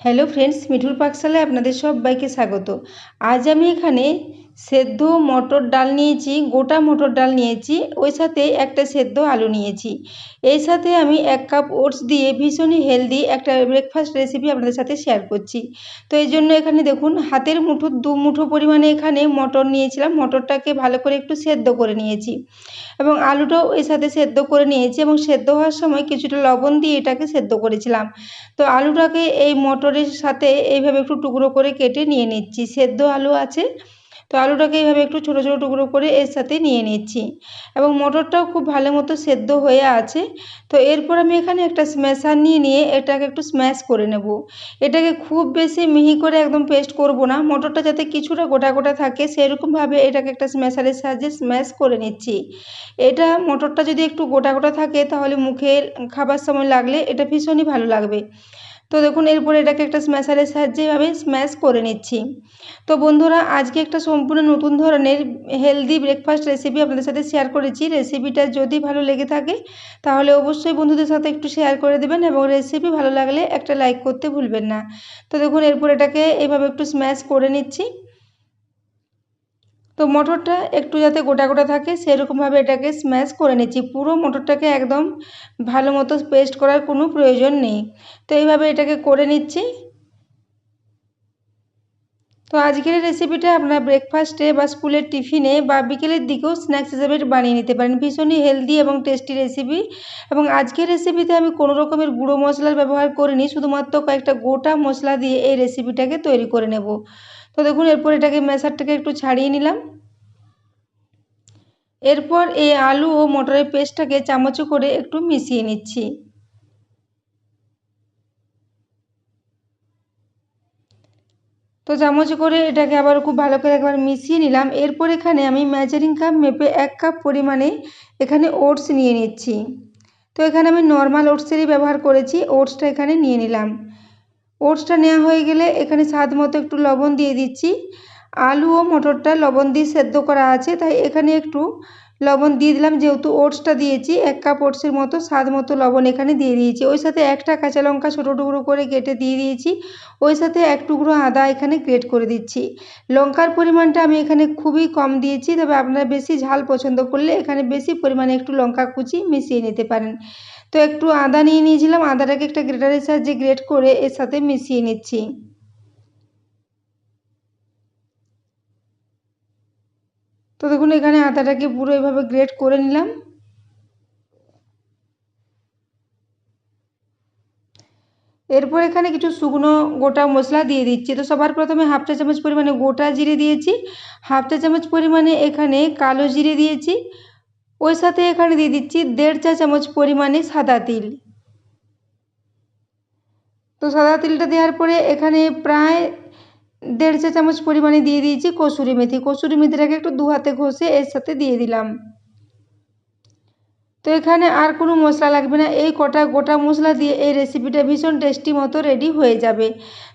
Hello friends মিঠুর পাকশালায় আপনাদের সব বাইকে স্বাগত। আজ আমি এখানে সেদ্ধ মটর ডাল নিয়েছি, গোটা মটর ডাল নিয়েছি, ওই সাথে একটা সেদ্ধ আলু নিয়েছি। এই সাথে আমি এক কাপ ওটস দিয়ে ভীষণই হেলদি একটা ব্রেকফাস্ট রেসিপি আপনাদের সাথে শেয়ার করছি। তো এই জন্য এখানে দেখুন, হাতের মুঠো, দু মুঠো পরিমাণে এখানে মটর নিয়েছিলাম। মটরটাকে ভালো করে একটু সেদ্ধ করে নিয়েছি। এবং আলুটাও এর সাথে সেদ্ধ করে নিয়েছি এবং সেদ্ধ হওয়ার সময় কিছুটা লবণ দিয়ে এটাকে সেদ্ধ করেছিলাম। তো আলুটাকে এই মটরের সাথে এইভাবে একটু টুকরো করে কেটে নিয়ে নিচ্ছি। সেদ্ধ আলু আছে তো আলুটাকে এইভাবে একটু ছোটো ছোটো টুকরো করে এর সাথে নিয়ে নিচ্ছি। এবং মটরটাও খুব ভালো মতো সেদ্ধ হয়ে আছে। তো এরপর আমি এখানে একটা স্ম্যাশার নিয়ে নিয়ে এটাকে একটু স্ম্যাশ করে নেব। এটাকে খুব বেশি মিহি করে একদম পেস্ট করব না। মটরটা যাতে কিছুটা গোটা গোটা থাকে, সেরকমভাবে এটাকে একটা স্ম্যাশারের সাহায্যে স্ম্যাশ করে নিচ্ছি। এটা মটরটা যদি একটু গোটা গোটা থাকে, তাহলে মুখে খাবার সময় লাগলে এটা ভীষণই ভালো লাগবে। তো দেখুন, এরপর এটাকে একটা স্ম্যাশারের সাহায্যে এভাবে স্ম্যাশ করে নিচ্ছি। তো বন্ধুরা, আজকে একটা সম্পূর্ণ নতুন ধরনের হেলদি ব্রেকফাস্ট রেসিপি আপনাদের সাথে শেয়ার করেছি। রেসিপিটা যদি ভালো লেগে থাকে, তাহলে অবশ্যই বন্ধুদের সাথে একটু শেয়ার করে দেবেন এবং রেসিপি ভালো লাগলে একটা লাইক করতে ভুলবেন না। তো দেখুন, এরপর এটাকে এভাবে একটু স্ম্যাশ করে নিচ্ছি। তো মটরটা একটু যাতে গোটা গোটা থাকে, সেরকমভাবে এটাকে স্ম্যাশ করে নিচ্ছি। পুরো মটরটাকে একদম ভালো মতো পেস্ট করার কোনো প্রয়োজন নেই। তো এইভাবে এটাকে করে নিচ্ছি। তো আজকের রেসিপিটা আপনারা ব্রেকফাস্টে বা স্কুলের টিফিনে বা বিকেলের দিকেও স্ন্যাক্স হিসেবে বানিয়ে নিতে পারেন। ভীষণই হেলদি এবং টেস্টি রেসিপি এবং আজকের রেসিপিতে আমি কোনো রকমের গুঁড়ো মশলার ব্যবহার করিনি, শুধুমাত্র কয়েকটা গোটা মশলা দিয়ে এই রেসিপিটাকে তৈরি করে নেব। তো দেখুন, এরপর এটাকে মেশারটাকে একটু ছাড়িয়ে নিলাম। এরপর এই আলু ও মটরের পেস্টটাকে চামচে করে একটু মিশিয়ে নিচ্ছি। তো চামচ করে এটাকে আবার খুব ভালো করে একবার মিশিয়ে নিলাম। এরপর এখানে আমি মেজারিং কাপ মেপে এক কাপ পরিমাণে এখানে ওটস নিয়ে নিচ্ছি। তো এখানে আমি নর্মাল ওটসেরই ব্যবহার করেছি। ওটসটা এখানে নিয়ে নিলাম। ওটসটা নেওয়া হয়ে গেলে এখানে স্বাদ মতো একটু লবণ দিয়ে দিচ্ছি। আলু ও মটরটা লবণ দিয়ে সেদ্ধ করা আছে, তাই এখানে একটু লবণ দিয়ে দিলাম। যেহেতু ওটসটা দিয়েছি, এক কাপ ওটসের মতো স্বাদ মতো লবণ এখানে দিয়ে দিয়েছি। ওই সাথে একটা কাঁচা লঙ্কা ছোটো টুকরো করে কেটে দিয়ে দিয়েছি। ওই সাথে এক টুকরো আদা এখানে গ্রেট করে দিচ্ছি। লঙ্কার পরিমাণটা আমি এখানে খুবই কম দিয়েছি, তবে আপনারা বেশি ঝাল পছন্দ করলে এখানে বেশি পরিমাণে একটু লঙ্কা কুচি মিশিয়ে নিতে পারেন। তো একটু আদা নিয়ে নিয়েছিলাম, আদাটাকে একটা গ্রেটারের সাহায্যে গ্রেট করে এর সাথে মিশিয়ে নিচ্ছি। তো দেখুন, এখানে আদাটাকে পুরো এভাবে গ্রেট করে নিলাম। এরপর এখানে কিছু শুকনো গোটা মশলা দিয়ে দিচ্ছি। তো সবার প্রথমে হাফ চা চামচ পরিমাণে গোটা জিরে দিয়েছি। হাফ চা চামচ পরিমাণে এখানে কালো জিরে দিয়েছি। ওই সাথে এখানে দিয়ে দিচ্ছি দেড় চা চামচ পরিমাণে সাদা তিল। তো সাদা তিলটা দেওয়ার পরে এখানে প্রায় দেড় চা চামচ পরিমাণে দিয়ে দিয়েছি কসুরি মেথি। কসুরি মেথিটাকে একটু দু হাতে ঘষে এর সাথে দিয়ে দিলাম। তো এখানে আর কোনো মশলা লাগবে না। এই কটা গোটা মশলা দিয়ে এই রেসিপিটা ভীষণ টেস্টি মতো রেডি হয়ে যাবে।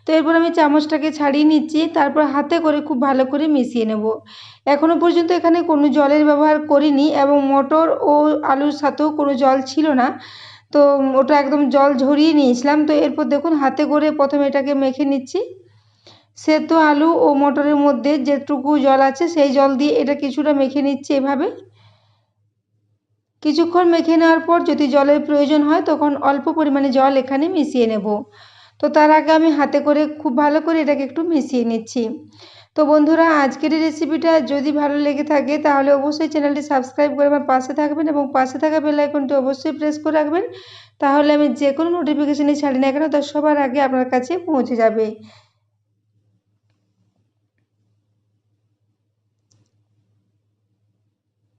তো এরপর আমি চামচটাকে ছাড়িয়ে নিচ্ছি, তারপর হাতে করে খুব ভালো করে মিশিয়ে নেব। এখনও পর্যন্ত এখানে কোনো জলের ব্যবহার করিনি এবং মটর ও আলুর সাথেও কোনো জল ছিল না। তো ওটা একদম জল ঝরিয়ে নিয়েছিলাম। তো এরপর দেখুন, হাতে করে প্রথমে এটাকে মেখে নিচ্ছি। সেদ্ধ আলু ও মটরের মধ্যে যেটুকু জল আছে সেই জল দিয়ে এটা কিছুটা মেখে নিচ্ছে এভাবে। কিছুক্ষণ মেখে নেওয়ার পর যদি জলের প্রয়োজন হয়, তখন অল্প পরিমাণে জল এখানে মিশিয়ে নেব। তো তার আগে আমি হাতে করে খুব ভালো করে এটাকে একটু মিশিয়ে নিচ্ছি। তো বন্ধুরা, আজকের রেসিপিটা যদি ভালো লেগে থাকে, তাহলে অবশ্যই চ্যানেলটি সাবস্ক্রাইব করে আমার পাশে থাকবেন এবং পাশে থাকা বেল আইকনটি অবশ্যই প্রেস করে রাখবেন। তাহলে আমি যে কোনো নোটিফিকেশানই ছাড়ি না কেন তার সবার আগে আপনার কাছে পৌঁছে যাবে।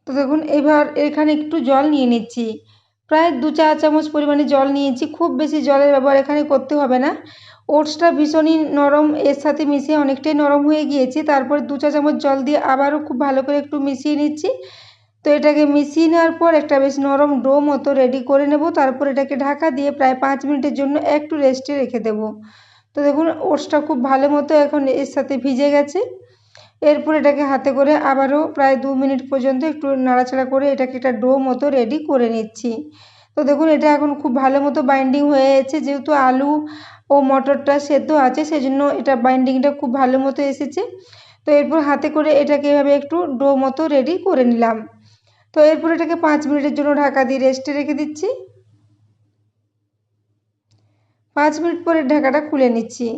তো দেখুন, এবার এখানে একটু জল নিয়ে নিচ্ছি। প্রায় দু চা চামচ পরিমাণে জল নিয়েছি। খুব বেশি জলের ব্যবহার এখানে করতে হবে না। ওটসটা ভীষণই নরম, এর সাথে মিশিয়ে অনেকটাই নরম হয়ে গিয়েছে। তারপর দু চা চামচ জল দিয়ে আবারও খুব ভালো করে একটু মিশিয়ে নিচ্ছি। তো এটাকে মিশিয়ে নেওয়ার পর একটা বেশ নরম ডো মতো রেডি করে নেব। তারপর এটাকে ঢাকা দিয়ে প্রায় পাঁচ মিনিটের জন্য একটু রেস্টে রেখে দেব। তো দেখুন, ওটসটা খুব ভালো মতো এখন এর সাথে ভিজে গেছে। এরপর এটাকে হাতে করে আবারও প্রায় দু মিনিট পর্যন্ত একটু নাড়াচাড়া করে এটাকে একটা ডো মতো রেডি করে নিচ্ছি। তো দেখুন, এটা এখন খুব ভালো মতো বাইন্ডিং হয়ে গেছে যেহেতু আলু ও মটরটা সেদ্ধ আছে, সেজন্য এটা বাইন্ডিংটা খুব ভালো মতো এসেছে। তো এরপর হাতে করে এটাকে এভাবে একটু ডো মতো রেডি করে নিলাম। তো এরপর এটাকে পাঁচ মিনিটের জন্য ঢাকা দিয়ে রেস্টে রেখে দিচ্ছি। পাঁচ মিনিট পরে ঢাকাটা খুলে নিচ্ছি।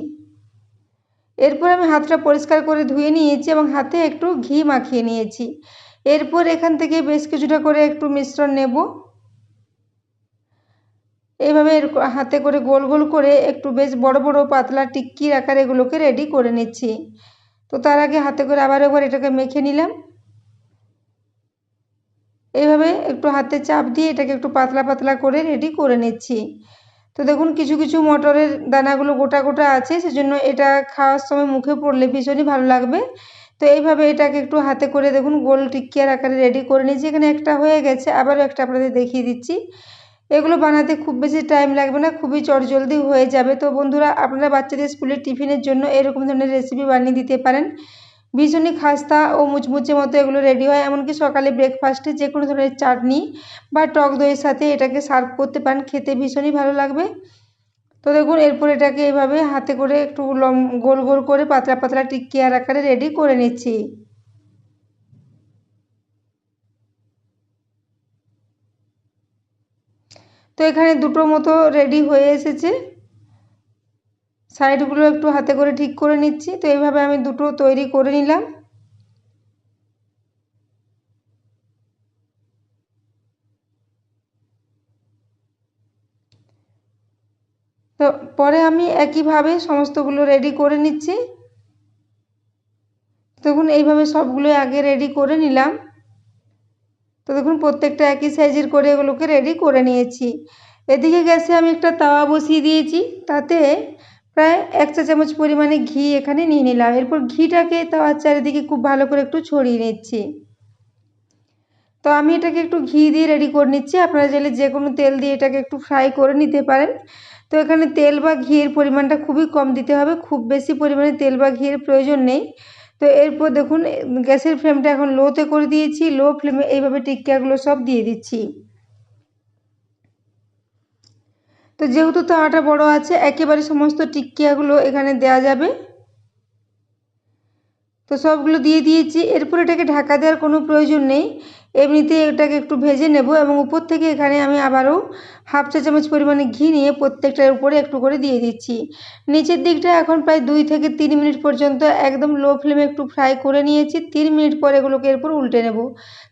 এরপর আমি হাতটা পরিষ্কার করে ধুয়ে নিয়েছি এবং হাতে একটু ঘি মাখিয়ে নিয়েছি। এরপর এখান থেকে বেশ কিছুটা করে একটু মিশ্রণ নেব। এইভাবে হাতে করে গোল গোল করে একটু বেশ বড় বড় পাতলা টিক্কির আকারে এগুলোকে রেডি করে নিচ্ছি। তো তার আগে হাতে করে আবার একবার এটাকে মেখে নিলাম। এইভাবে একটু হাতে চাপ দিয়ে এটাকে একটু পাতলা পাতলা করে রেডি করে নিচ্ছি। তো দেখুন, কিছু কিছু মটরের দানাগুলো গোটা গোটা আছে, সেজন্য এটা খাওয়ার সময় মুখে পড়লে ভীষণই ভালো লাগবে। তো এইভাবে এটাকে একটু হাতে করে দেখুন, গোল টিকিয়ার আকারে রেডি করে নিয়েছি। এখানে একটা হয়ে গেছে, আবারও একটা আপনাদের দেখিয়ে দিচ্ছি। এগুলো বানাতে খুব বেশি টাইম লাগবে না, খুবই চটজলদি হয়ে যাবে। তো বন্ধুরা, আপনারা বাচ্চাদের স্কুলের টিফিনের জন্য এরকম ধরনের রেসিপি বানিয়ে দিতে পারেন। ভীষণই খাস্তা ও মুচমুচে মতো এগুলো রেডি হয়। এমনকি সকালে ব্রেকফাস্টে যে কোনো ধরনের চাটনি বা টক দইয়ের সাথে এটাকে সার্ভ করতে পারেন। খেতে ভীষণই ভালো লাগবে। তো দেখুন, এরপর এটাকে এভাবে হাতে করে একটু লম গোল গোল করে পাতলা পাতলা টিকিয়ার আকারে রেডি করে নিচ্ছি। তো এখানে দুটো মতো রেডি হয়ে এসেছে। সাইডগুলো একটু হাতে করে ঠিক করে নিচ্ছি। তো এইভাবে আমি দুটো তৈরি করে নিলাম। তো পরে আমি একইভাবে সমস্তগুলো রেডি করে নিচ্ছি। দেখুন, এইভাবে সবগুলো আগে রেডি করে নিলাম। তো দেখুন, প্রত্যেকটা একই সাইজের করে এগুলোকে রেডি করে নিয়েছি। এদিকে গ্যাসে আমি একটা তাওয়া বসিয়ে দিয়েছি। তাতে প্রায় এক চা চামচ পরিমাণে ঘি এখানে নিয়ে নিলাম। এরপর ঘিটাকে তাওয়ার চারিদিকে খুব ভালো করে একটু ছড়িয়ে নিচ্ছি। তো আমি এটাকে একটু ঘি দিয়ে রেডি করে নিচ্ছি। আপনারা চাইলে যে কোনো তেল দিয়ে এটাকে একটু ফ্রাই করে নিতে পারেন। তো এখানে তেল বা ঘিয়ের পরিমাণটা খুবই কম দিতে হবে। খুব বেশি পরিমাণে তেল বা ঘিয়ের প্রয়োজন নেই। তো এরপর দেখুন, গ্যাসের ফ্লেমটা এখন লোতে করে দিয়েছি। লো ফ্লেমে এইভাবে টিক্কাগুলো সব দিয়ে দিচ্ছি। তো যেহেতু তাওয়াটা বড় আছে, একেবারে সমস্ত টিকিয়াগুলো এখানে দেয়া যাবে। তো সবগুলো দিয়ে দিয়েছি। এরপর এটাকে ঢাকা দেওয়ার কোনো প্রয়োজন নেই। এমনিতে এটাকে একটু ভেজে নেব এবং উপর থেকে এখানে আমি আবারও হাফ চা চামচ পরিমাণে ঘি নিয়ে প্রত্যেকটার উপরে একটু করে দিয়ে দিচ্ছি। নিচের দিকটা এখন প্রায় দুই থেকে তিন মিনিট পর্যন্ত একদম লো ফ্লেমে একটু ফ্রাই করে নিয়েছি। তিন মিনিট পর এগুলোকে এরপর উল্টে নেব।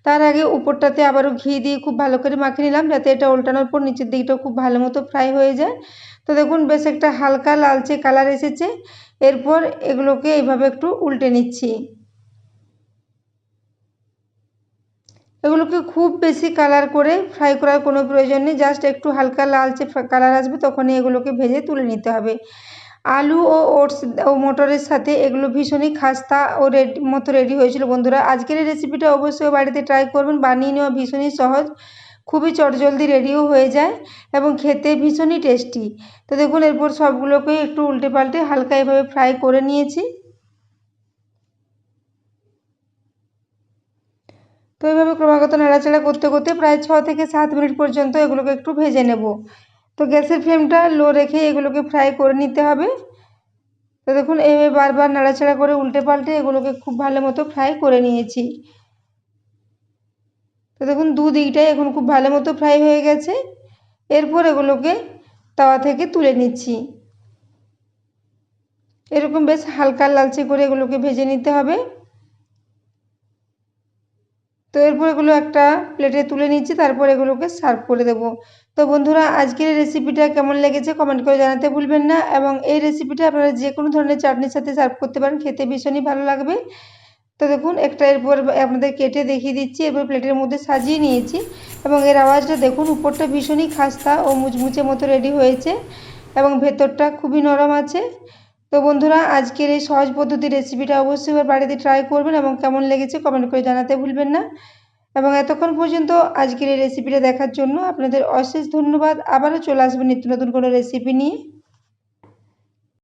তার আগে উপরটাতে আবারও ঘি দিয়ে খুব ভালো করে মাখিয়ে নিলাম যাতে এটা উল্টানোর পর নিচের দিকটা খুব ভালো মতো ফ্রাই হয়ে যায়। তো দেখুন বেশ একটা হালকা লালচে কালার এসেছে। এরপর এগুলোকে এইভাবে একটু উল্টে নিচ্ছি। এগুলোকে খুব বেশি কালার করে ফ্রাই করার কোনো প্রয়োজন নেই। জাস্ট একটু হালকা লালচে কালার আসবে, তখনই এগুলোকে ভেজে তুলে নিতে হবে। আলু ও ওটস ও মটরের সাথে এগুলো ভীষণই খাস্তা ও রেডি, মতো রেডি হয়েছিল। বন্ধুরা, আজকের এই রেসিপিটা অবশ্যই বাড়িতে ট্রাই করবেন। বানিয়ে নেওয়া ভীষণই সহজ, খুবই চটজলদি রেডিও হয়ে যায় এবং খেতে ভীষণই টেস্টি তো দেখুন, এরপর সবগুলোকে একটু উল্টে পাল্টে হালকা এভাবে ফ্রাই করে নিয়েছি। তো এইভাবে ক্রমাগত নাড়াচাড়া করতে করতে প্রায় ছ থেকে সাত মিনিট পর্যন্ত এগুলোকে একটু ভেজে নেব। তো গ্যাসের ফ্লেমটা লো রেখে এগুলোকে ফ্রাই করে নিতে হবে। তো দেখুন এইভাবে বারবার নাড়াচাড়া করে উল্টে পাল্টে এগুলোকে খুব ভালো মতো ফ্রাই করে নিয়েছি। তো দেখুন, দু দিকটাই এখন খুব ভালো মতো ফ্রাই হয়ে গেছে। এরপর এগুলোকে তাওয়া থেকে তুলে নিচ্ছি। এরকম বেশ হালকা লালচে করে এগুলোকে ভেজে নিতে হবে। তো এরপর এগুলো একটা প্লেটে তুলে নিচ্ছি, তারপর এগুলোকে সার্ভ করে দেব। তো বন্ধুরা, আজকের এই রেসিপিটা কেমন লেগেছে কমেন্ট করে জানাতে ভুলবেন না এবং এই রেসিপিটা আপনারা যে কোনো ধরনের চাটনির সাথে সার্ভ করতে পারেন, খেতে ভীষণই ভালো লাগবে। তো দেখুন, একটা এরপর আপনাদের কেটে দেখিয়ে দিচ্ছি, এরপর প্লেটের মধ্যে সাজিয়ে নিয়েছি এবং এর আওয়াজটা দেখুন, উপরটা ভীষণই খাস্তা ও মুচমুচে মতো রেডি হয়েছে এবং ভেতরটা খুবই নরম আছে। তো বন্ধুরা, আজকের এই সহজ পদ্ধতি রেসিপিটা অবশ্যই এবার বাড়িতে ট্রাই করবেন এবং কেমন লেগেছে কমেন্ট করে জানাতে ভুলবেন না। এবং এতক্ষণ পর্যন্ত আজকের এই রেসিপিটা দেখার জন্য আপনাদের অশেষ ধন্যবাদ। আবারও চলে আসবেন নিত্য নতুন কোনো রেসিপি নিয়ে।